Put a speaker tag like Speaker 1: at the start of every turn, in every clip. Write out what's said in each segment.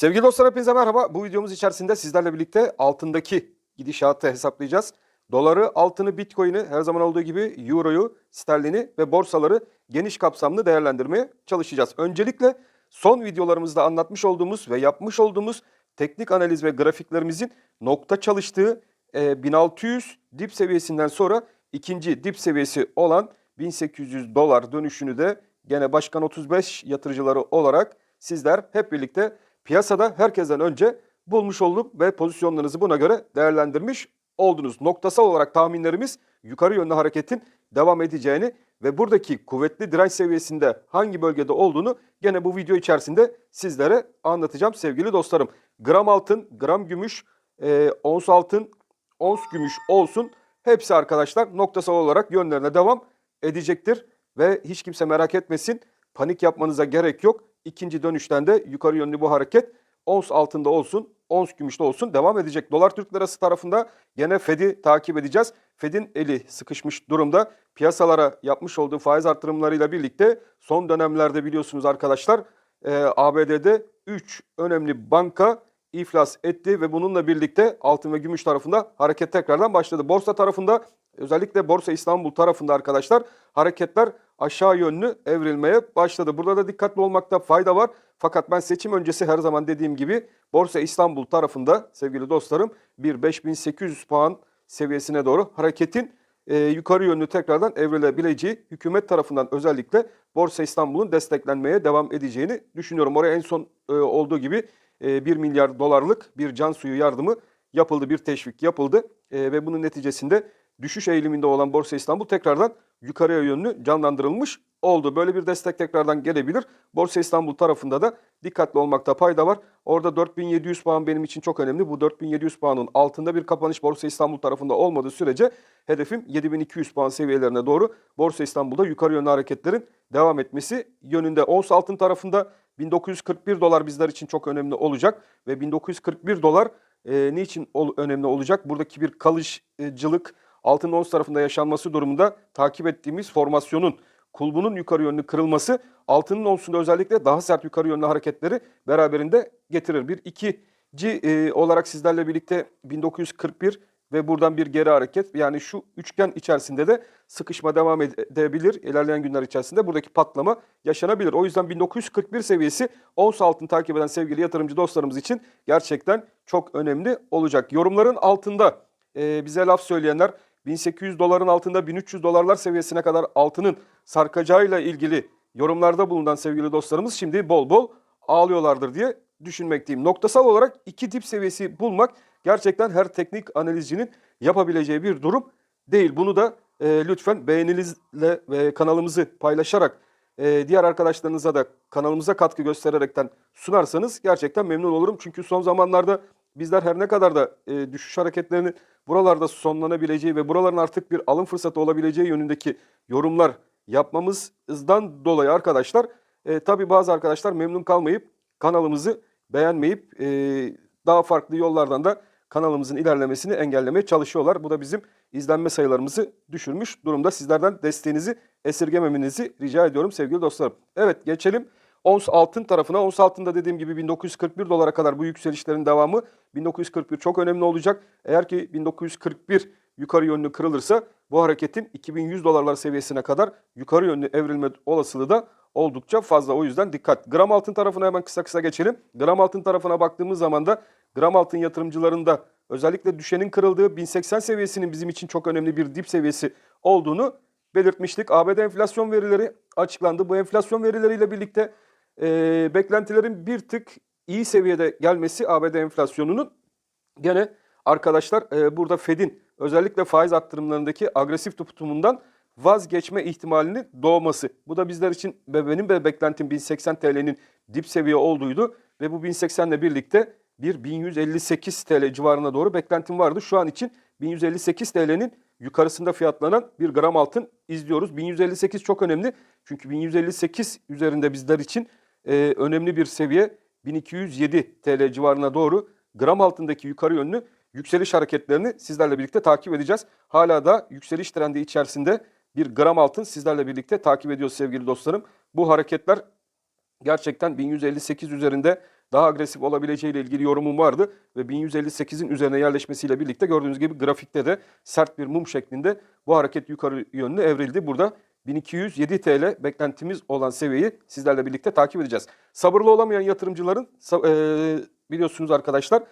Speaker 1: Sevgili dostlar hepinize merhaba. Bu videomuz içerisinde sizlerle birlikte altındaki gidişatı hesaplayacağız. Doları, altını, bitcoin'i her zaman olduğu gibi euroyu, sterlini ve borsaları geniş kapsamlı değerlendirmeye çalışacağız. Öncelikle son videolarımızda anlatmış olduğumuz ve yapmış olduğumuz teknik analiz ve grafiklerimizin nokta çalıştığı e, 1600 dip seviyesinden sonra ikinci dip seviyesi olan 1800 dolar dönüşünü de gene Başkan 35 yatırıcıları olarak sizler hep birlikte piyasada herkesten önce bulmuş olduk ve pozisyonlarınızı buna göre değerlendirmiş oldunuz. Noktasal olarak tahminlerimiz yukarı yönlü hareketin devam edeceğini ve buradaki kuvvetli direnç seviyesinde hangi bölgede olduğunu gene bu video içerisinde sizlere anlatacağım sevgili dostlarım. Gram altın, gram gümüş, e, ons altın, ons gümüş olsun hepsi arkadaşlar noktasal olarak yönlerine devam edecektir. Ve hiç kimse merak etmesin panik yapmanıza gerek yok. İkinci dönüşten de yukarı yönlü bu hareket ons altında olsun, ons gümüşte olsun devam edecek. Dolar Türk Lirası tarafında gene Fed'i takip edeceğiz. Fed'in eli sıkışmış durumda. Piyasalara yapmış olduğu faiz artırımlarıyla birlikte son dönemlerde biliyorsunuz arkadaşlar e, ABD'de 3 önemli banka iflas etti ve bununla birlikte altın ve gümüş tarafında hareket tekrardan başladı. Borsa tarafında özellikle Borsa İstanbul tarafında arkadaşlar hareketler aşağı yönlü evrilmeye başladı. Burada da dikkatli olmakta fayda var. Fakat ben seçim öncesi her zaman dediğim gibi Borsa İstanbul tarafında sevgili dostlarım bir 5800 puan seviyesine doğru hareketin e, yukarı yönlü tekrardan evrilebileceği hükümet tarafından özellikle Borsa İstanbul'un desteklenmeye devam edeceğini düşünüyorum. Oraya en son e, olduğu gibi e, 1 milyar dolarlık bir can suyu yardımı yapıldı, bir teşvik yapıldı E, ve bunun neticesinde düşüş eğiliminde olan Borsa İstanbul tekrardan yukarıya yönlü canlandırılmış oldu. Böyle bir destek tekrardan gelebilir. Borsa İstanbul tarafında da dikkatli olmakta fayda var. Orada 4700 puan benim için çok önemli. Bu 4700 puanın altında bir kapanış Borsa İstanbul tarafında olmadığı sürece hedefim 7200 puan seviyelerine doğru Borsa İstanbul'da yukarı yönlü hareketlerin devam etmesi yönünde. Ons altın tarafında 1941 dolar bizler için çok önemli olacak ve 1941 dolar e, niçin ol, önemli olacak? Buradaki bir kalıcılık altın ons tarafında yaşanması durumunda takip ettiğimiz formasyonun kulbunun yukarı yönlü kırılması altının onsunda özellikle daha sert yukarı yönlü hareketleri beraberinde getirir. Bir ikinci e, olarak sizlerle birlikte 1941 ve buradan bir geri hareket yani şu üçgen içerisinde de sıkışma devam edebilir. İlerleyen günler içerisinde buradaki patlama yaşanabilir. O yüzden 1941 seviyesi ons altın takip eden sevgili yatırımcı dostlarımız için gerçekten çok önemli olacak. Yorumların altında e, bize laf söyleyenler 1800 doların altında 1300 dolarlar seviyesine kadar altının sarkacağıyla ilgili yorumlarda bulunan sevgili dostlarımız şimdi bol bol ağlıyorlardır diye düşünmekteyim. Noktasal olarak iki dip seviyesi bulmak gerçekten her teknik analizcinin yapabileceği bir durum değil. Bunu da e, lütfen beğeninizle ve kanalımızı paylaşarak e, diğer arkadaşlarınıza da kanalımıza katkı göstererekten sunarsanız gerçekten memnun olurum. Çünkü son zamanlarda bizler her ne kadar da e, düşüş hareketlerinin buralarda sonlanabileceği ve buraların artık bir alım fırsatı olabileceği yönündeki yorumlar yapmamızdan dolayı arkadaşlar e, tabii bazı arkadaşlar memnun kalmayıp kanalımızı beğenmeyip e, daha farklı yollardan da kanalımızın ilerlemesini engellemeye çalışıyorlar. Bu da bizim izlenme sayılarımızı düşürmüş durumda. Sizlerden desteğinizi esirgememenizi rica ediyorum sevgili dostlarım. Evet geçelim ons altın tarafına. Ons altında dediğim gibi 1941 dolara kadar bu yükselişlerin devamı 1941 çok önemli olacak. Eğer ki 1941 yukarı yönlü kırılırsa bu hareketin 2100 dolarlar seviyesine kadar yukarı yönlü evrilme olasılığı da oldukça fazla. O yüzden dikkat. Gram altın tarafına hemen kısa kısa geçelim. Gram altın tarafına baktığımız zaman da gram altın yatırımcılarında özellikle düşenin kırıldığı 1080 seviyesinin bizim için çok önemli bir dip seviyesi olduğunu belirtmiştik. ABD enflasyon verileri açıklandı. Bu enflasyon verileriyle birlikte e, beklentilerin bir tık iyi seviyede gelmesi ABD enflasyonunun gene arkadaşlar e, burada Fed'in özellikle faiz arttırımlarındaki agresif tutumundan vazgeçme ihtimalinin doğması. Bu da bizler için ve benim de beklentim 1080 TL'nin dip seviye olduğuydu ve bu 1080 ile birlikte bir 1158 TL civarına doğru beklentim vardı. Şu an için 1158 TL'nin yukarısında fiyatlanan bir gram altın izliyoruz. 1158 çok önemli çünkü 1158 üzerinde bizler için e, önemli bir seviye 1207 TL civarına doğru gram altındaki yukarı yönlü yükseliş hareketlerini sizlerle birlikte takip edeceğiz. Hala da yükseliş trendi içerisinde bir gram altın sizlerle birlikte takip ediyoruz sevgili dostlarım. Bu hareketler gerçekten 1158 üzerinde daha agresif olabileceğiyle ilgili yorumum vardı. Ve 1158'in üzerine yerleşmesiyle birlikte gördüğünüz gibi grafikte de sert bir mum şeklinde bu hareket yukarı yönlü evrildi. Burada 1207 TL beklentimiz olan seviyeyi sizlerle birlikte takip edeceğiz. Sabırlı olamayan yatırımcıların e, biliyorsunuz arkadaşlar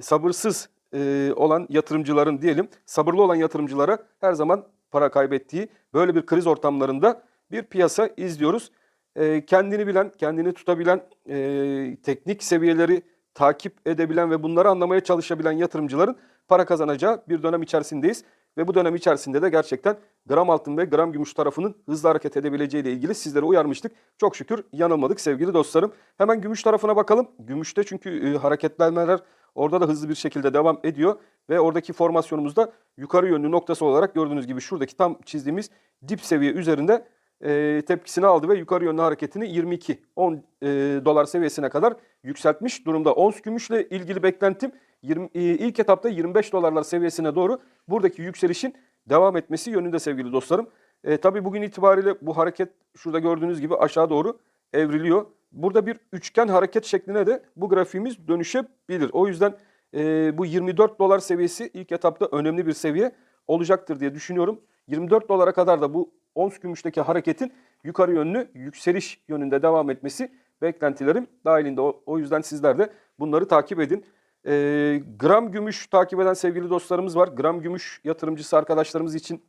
Speaker 1: sabırsız e, olan yatırımcıların diyelim sabırlı olan yatırımcılara her zaman para kaybettiği böyle bir kriz ortamlarında bir piyasa izliyoruz. E, kendini bilen, kendini tutabilen, e, teknik seviyeleri takip edebilen ve bunları anlamaya çalışabilen yatırımcıların para kazanacağı bir dönem içerisindeyiz. Ve bu dönem içerisinde de gerçekten gram altın ve gram gümüş tarafının hızlı hareket edebileceği ile ilgili sizlere uyarmıştık. Çok şükür yanılmadık sevgili dostlarım. Hemen gümüş tarafına bakalım. Gümüşte çünkü e, hareketlenmeler orada da hızlı bir şekilde devam ediyor. Ve oradaki formasyonumuzda yukarı yönlü noktası olarak gördüğünüz gibi şuradaki tam çizdiğimiz dip seviye üzerinde e, tepkisini aldı ve yukarı yönlü hareketini 22 10 e, dolar seviyesine kadar yükseltmiş durumda. Ons gümüşle ilgili beklentim 20, e, ilk etapta 25 dolarlar seviyesine doğru buradaki yükselişin devam etmesi yönünde sevgili dostlarım. E, tabii bugün itibariyle bu hareket şurada gördüğünüz gibi aşağı doğru evriliyor. Burada bir üçgen hareket şekline de bu grafiğimiz dönüşebilir. O yüzden e, bu 24 dolar seviyesi ilk etapta önemli bir seviye olacaktır diye düşünüyorum. 24 dolara kadar da bu ons gümüşteki hareketin yukarı yönlü yükseliş yönünde devam etmesi beklentilerim dahilinde. O, o yüzden sizler de bunları takip edin. E, gram gümüş takip eden sevgili dostlarımız var. Gram gümüş yatırımcısı arkadaşlarımız için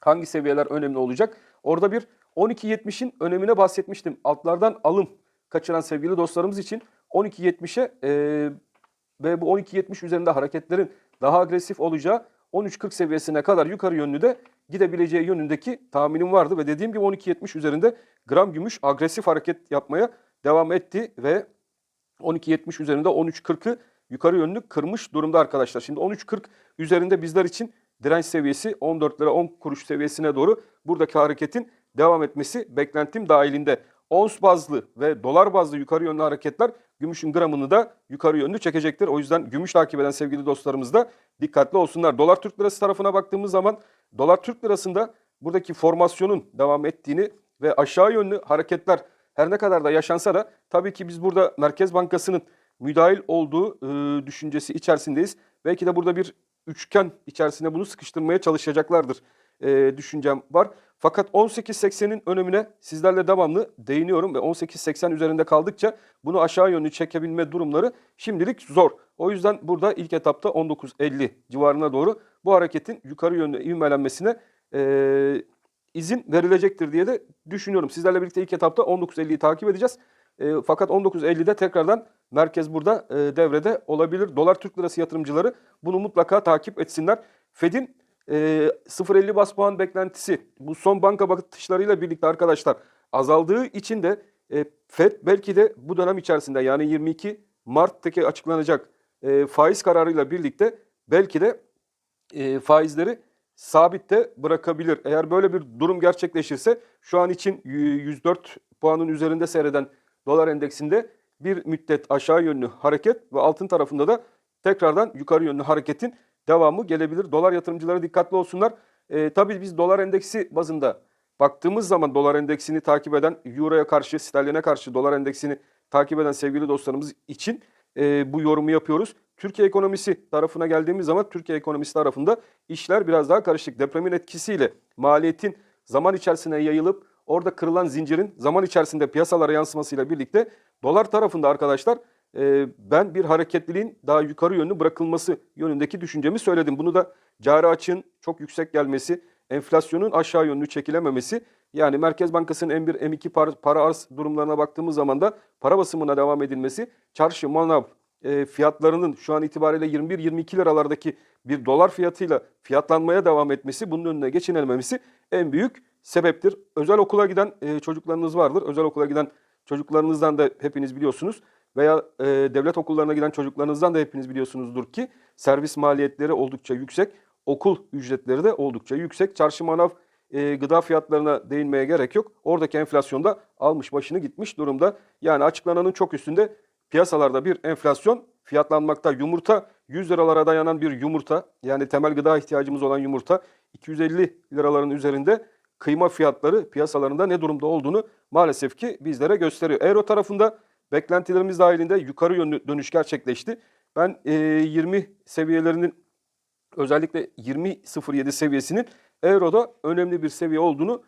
Speaker 1: hangi seviyeler önemli olacak? Orada bir 12.70'in önemine bahsetmiştim. Altlardan alım kaçıran sevgili dostlarımız için 12.70'e e, ve bu 12.70 üzerinde hareketlerin daha agresif olacağı 13.40 seviyesine kadar yukarı yönlü de gidebileceği yönündeki tahminim vardı ve dediğim gibi 12.70 üzerinde gram gümüş agresif hareket yapmaya devam etti ve 12.70 üzerinde 13.40'ı yukarı yönlü kırmış durumda arkadaşlar. Şimdi 13.40 üzerinde bizler için direnç seviyesi 14 lira 10 kuruş seviyesine doğru buradaki hareketin devam etmesi beklentim dahilinde. Ons bazlı ve dolar bazlı yukarı yönlü hareketler gümüşün gramını da yukarı yönlü çekecektir. O yüzden gümüş takip eden sevgili dostlarımız da dikkatli olsunlar. Dolar Türk lirası tarafına baktığımız zaman dolar Türk lirasında buradaki formasyonun devam ettiğini ve aşağı yönlü hareketler her ne kadar da yaşansa da tabii ki biz burada Merkez Bankası'nın müdahil olduğu e, düşüncesi içerisindeyiz. Belki de burada bir üçgen içerisine bunu sıkıştırmaya çalışacaklardır e, düşüncem var. Fakat 18.80'in önemine sizlerle devamlı değiniyorum ve 18.80 üzerinde kaldıkça bunu aşağı yönlü çekebilme durumları şimdilik zor. O yüzden burada ilk etapta 19.50 civarına doğru bu hareketin yukarı yönlü ivmelenmesine e, izin verilecektir diye de düşünüyorum. Sizlerle birlikte ilk etapta 19.50'yi takip edeceğiz. E, fakat 19.50'de tekrardan merkez burada e, devrede olabilir. Dolar Türk Lirası yatırımcıları bunu mutlaka takip etsinler. Fed'in e, 0.50 bas puan beklentisi bu son banka bakışlarıyla birlikte arkadaşlar azaldığı için de e, Fed belki de bu dönem içerisinde yani 22 Mart'taki açıklanacak e, faiz kararıyla birlikte belki de e, faizleri sabitte bırakabilir. Eğer böyle bir durum gerçekleşirse şu an için 104 puanın üzerinde seyreden dolar endeksinde bir müddet aşağı yönlü hareket ve altın tarafında da tekrardan yukarı yönlü hareketin devamı gelebilir. Dolar yatırımcıları dikkatli olsunlar. E, tabii biz dolar endeksi bazında baktığımız zaman dolar endeksini takip eden, euroya karşı, sterline karşı dolar endeksini takip eden sevgili dostlarımız için e, bu yorumu yapıyoruz. Türkiye ekonomisi tarafına geldiğimiz zaman Türkiye ekonomisi tarafında işler biraz daha karışık. Depremin etkisiyle maliyetin zaman içerisine yayılıp orada kırılan zincirin zaman içerisinde piyasalara yansımasıyla birlikte dolar tarafında arkadaşlar e, ben bir hareketliliğin daha yukarı yönlü bırakılması yönündeki düşüncemi söyledim. Bunu da cari açığın çok yüksek gelmesi, enflasyonun aşağı yönlü çekilememesi yani Merkez Bankası'nın M1, M2 para, para arz durumlarına baktığımız zaman da para basımına devam edilmesi, çarşı, manav e, fiyatlarının şu an itibariyle 21-22 liralardaki bir dolar fiyatıyla fiyatlanmaya devam etmesi, bunun önüne geçinememesi en büyük sebeptir. Özel okula giden e, çocuklarınız vardır. Özel okula giden çocuklarınızdan da hepiniz biliyorsunuz veya e, devlet okullarına giden çocuklarınızdan da hepiniz biliyorsunuzdur ki servis maliyetleri oldukça yüksek, okul ücretleri de oldukça yüksek. Çarşı manav e, gıda fiyatlarına değinmeye gerek yok. Oradaki enflasyonda almış başını gitmiş durumda. Yani açıklananın çok üstünde piyasalarda bir enflasyon fiyatlanmakta. Yumurta 100 liralara dayanan bir yumurta yani temel gıda ihtiyacımız olan yumurta 250 liraların üzerinde kıyma fiyatları piyasalarında ne durumda olduğunu maalesef ki bizlere gösteriyor. Euro tarafında beklentilerimiz dahilinde yukarı yönlü dönüş gerçekleşti. Ben e, 20 seviyelerinin özellikle 20.07 seviyesinin Euro'da önemli bir seviye olduğunu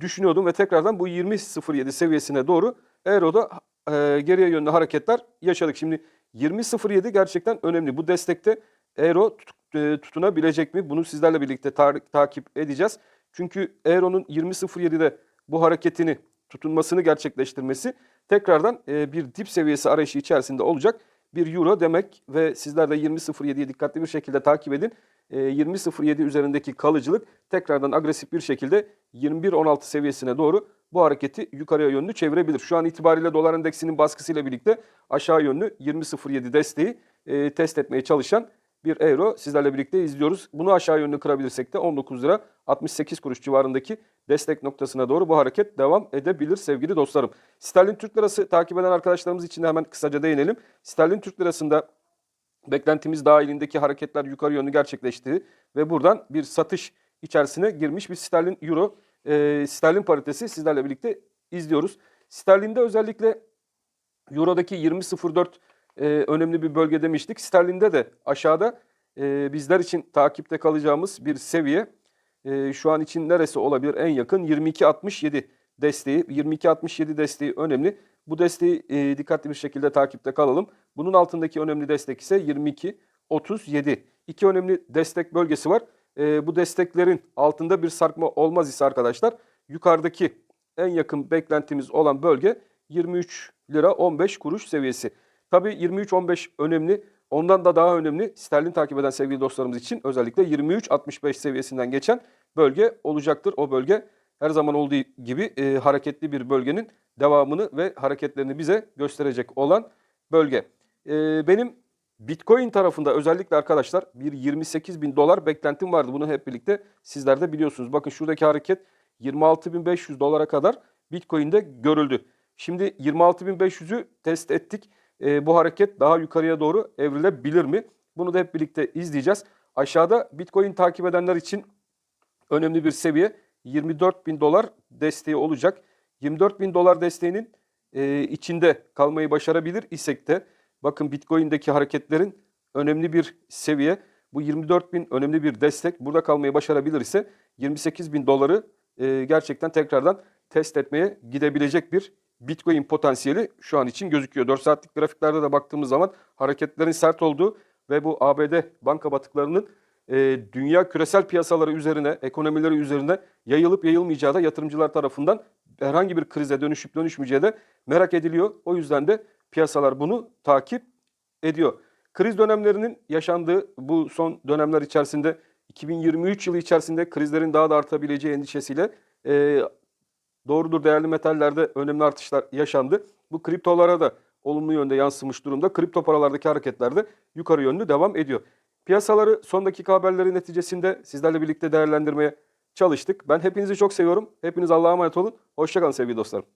Speaker 1: düşünüyordum ve tekrardan bu 20.07 seviyesine doğru Euro'da e, geriye yönlü hareketler yaşadık. Şimdi 20.07 gerçekten önemli. Bu destekte Euro e, tutunabilecek mi? Bunu sizlerle birlikte tar- takip edeceğiz. Çünkü Euro'nun 20.07'de bu hareketini tutunmasını gerçekleştirmesi tekrardan e, bir dip seviyesi arayışı içerisinde olacak bir euro demek ve sizler de 20.07'yi dikkatli bir şekilde takip edin. E, 20.07 üzerindeki kalıcılık tekrardan agresif bir şekilde 21.16 seviyesine doğru bu hareketi yukarıya yönlü çevirebilir. Şu an itibariyle dolar endeksinin baskısıyla birlikte aşağı yönlü 20.07 desteği e, test etmeye çalışan bir euro sizlerle birlikte izliyoruz. Bunu aşağı yönlü kırabilirsek de 19 lira 68 kuruş civarındaki destek noktasına doğru bu hareket devam edebilir sevgili dostlarım. Sterlin Türk Lirası takip eden arkadaşlarımız için de hemen kısaca değinelim. Sterlin Türk Lirası'nda beklentimiz dahilindeki hareketler yukarı yönlü gerçekleşti ve buradan bir satış içerisine girmiş bir sterlin euro e, sterlin paritesi sizlerle birlikte izliyoruz. Sterlinde özellikle Euro'daki 20.04 e, önemli bir bölge demiştik. Sterlinde de aşağıda e, bizler için takipte kalacağımız bir seviye. E, şu an için neresi olabilir? En yakın 22.67 desteği. 22.67 desteği önemli. Bu desteği e, dikkatli bir şekilde takipte kalalım. Bunun altındaki önemli destek ise 22.37. İki önemli destek bölgesi var. E, bu desteklerin altında bir sarkma olmaz ise arkadaşlar yukarıdaki en yakın beklentimiz olan bölge 23 lira 15 kuruş seviyesi. Tabii 23-15 önemli. Ondan da daha önemli sterlin takip eden sevgili dostlarımız için özellikle 23-65 seviyesinden geçen bölge olacaktır. O bölge her zaman olduğu gibi e, hareketli bir bölgenin devamını ve hareketlerini bize gösterecek olan bölge. E, benim Bitcoin tarafında özellikle arkadaşlar bir 28 bin dolar beklentim vardı. Bunu hep birlikte sizler de biliyorsunuz. Bakın şuradaki hareket 26.500 dolara kadar Bitcoin'de görüldü. Şimdi 26.500'ü test ettik. E, bu hareket daha yukarıya doğru evrilebilir mi? Bunu da hep birlikte izleyeceğiz. Aşağıda Bitcoin takip edenler için önemli bir seviye 24 bin dolar desteği olacak. 24 bin dolar desteğinin e, içinde kalmayı başarabilir isek de bakın Bitcoin'deki hareketlerin önemli bir seviye. Bu 24 bin önemli bir destek. Burada kalmayı başarabilir ise 28 bin doları e, gerçekten tekrardan test etmeye gidebilecek bir Bitcoin potansiyeli şu an için gözüküyor. 4 saatlik grafiklerde de baktığımız zaman hareketlerin sert olduğu ve bu ABD banka batıklarının e, dünya küresel piyasaları üzerine, ekonomileri üzerine yayılıp yayılmayacağı da yatırımcılar tarafından herhangi bir krize dönüşüp dönüşmeyeceği de merak ediliyor. O yüzden de piyasalar bunu takip ediyor. Kriz dönemlerinin yaşandığı bu son dönemler içerisinde 2023 yılı içerisinde krizlerin daha da artabileceği endişesiyle e, doğrudur değerli metallerde önemli artışlar yaşandı. Bu kriptolara da olumlu yönde yansımış durumda. Kripto paralardaki hareketler de yukarı yönlü devam ediyor. Piyasaları son dakika haberleri neticesinde sizlerle birlikte değerlendirmeye çalıştık. Ben hepinizi çok seviyorum. Hepiniz Allah'a emanet olun. Hoşçakalın sevgili dostlarım.